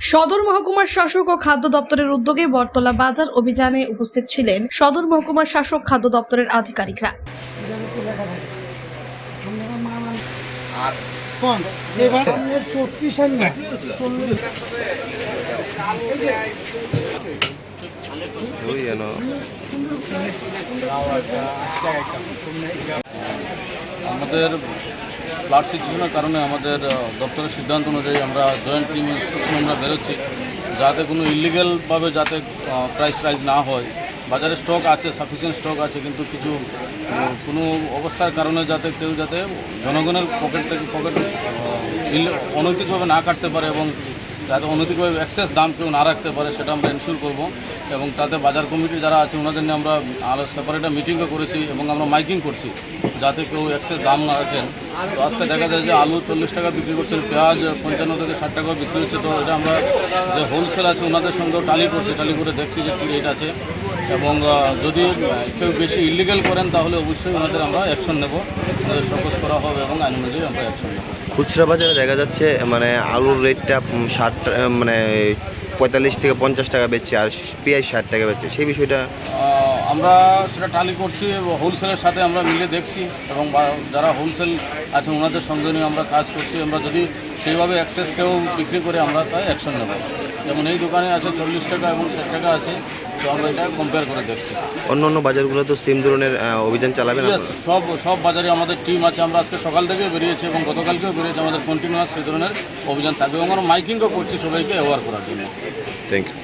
সদর মহকুমার শাসক ও খাদ্য দপ্তরের উদ্যোগে বটতলা বাজার অভিযানে উপস্থিত ছিলেন সদর মহকুমার শাসক খাদ্য দপ্তরের আধিকারিকরা। আমাদের ফ্লাড সিচুয়েশনের কারণে আমাদের দপ্তরের সিদ্ধান্ত অনুযায়ী আমরা জয়েন্ট টিম ইনস্ট্রাকশন আমরা বেরোচ্ছি। যাতে কোনো ইলিগ্যালভাবে যাতে প্রাইস রাইজ না হয়। বাজারে স্টক আছে সাফিসিয়েন্ট স্টক আছে, কিন্তু কিছু কোনো অবস্থার কারণে যাতে কেউ যাতে জনগণের পকেট থেকে পকেট অনৈতিকভাবে না কাটতে পারে এবং যাতে অনৈতিকভাবে অ্যাক্সেস দাম কেউ না রাখতে পারে, সেটা আমরা এনশিওর করব। এবং তাতে বাজার কমিটি যারা আছে, ওনাদের নিয়ে আমরা সেপারেট মিটিংও করেছি এবং আমরা মাইকিং করছি, যাতে কেউ অ্যাক্সেস দাম না রাখেন। তো আজকে দেখা যায় যে আলু চল্লিশ টাকা বিক্রি করছেন পেঁয়াজ পঞ্চান্ন থেকে ষাট টাকা বিক্রি হচ্ছে। তো এটা আমরা যে হোলসেল আছে, ওনাদের সঙ্গেও টালি করছি টালি করে দেখছি যে কী রেট আছে। এবং যদি কেউ বেশি ইলিগেল করেন, তাহলে অবশ্যই ওনাদের আমরা অ্যাকশন নেব। ওনাদের সকোজ করা হবে এবং আইন অনুযায়ী আমরা অ্যাকশন নেব। খুচরা বাজারে দেখা যাচ্ছে মানে আলুর রেটটা ষাট মানে পঁয়তাল্লিশ থেকে পঞ্চাশ টাকা বেচছে আর পেঁয়াজ ষাট টাকা বেচছে। সেই বিষয়টা? আমরা সেটা টালি করছি হোলসেলের সাথে আমরা মিলে দেখছি এবং যারা হোলসেল আছে ওনাদের সঙ্গে নিয়ে আমরা কাজ করছি। আমরা যদি সেইভাবে অ্যাক্সেস কেউ বিক্রি করে, আমরা তাই অ্যাকশন নেব। যেমন এই দোকানে আছে চল্লিশ টাকা এবং ষাট টাকা আছে। তো আমরা এটা কম্পেয়ার করে দেখছি। অন্য অন্য বাজারগুলো তো সেম ধরনের অভিযান চালাবে না সব সব বাজারে আমাদের টিম আছে। আমরা আজকে সকাল থেকে বেরিয়েছি এবং গতকালকেও বেরিয়েছি। আমাদের কন্টিনিউয়াস সেই ধরনের অভিযান থাকবে এবং আমরা মাইকিংও করছি সবাইকে অ্যাওয়ার করার জন্য। Thank you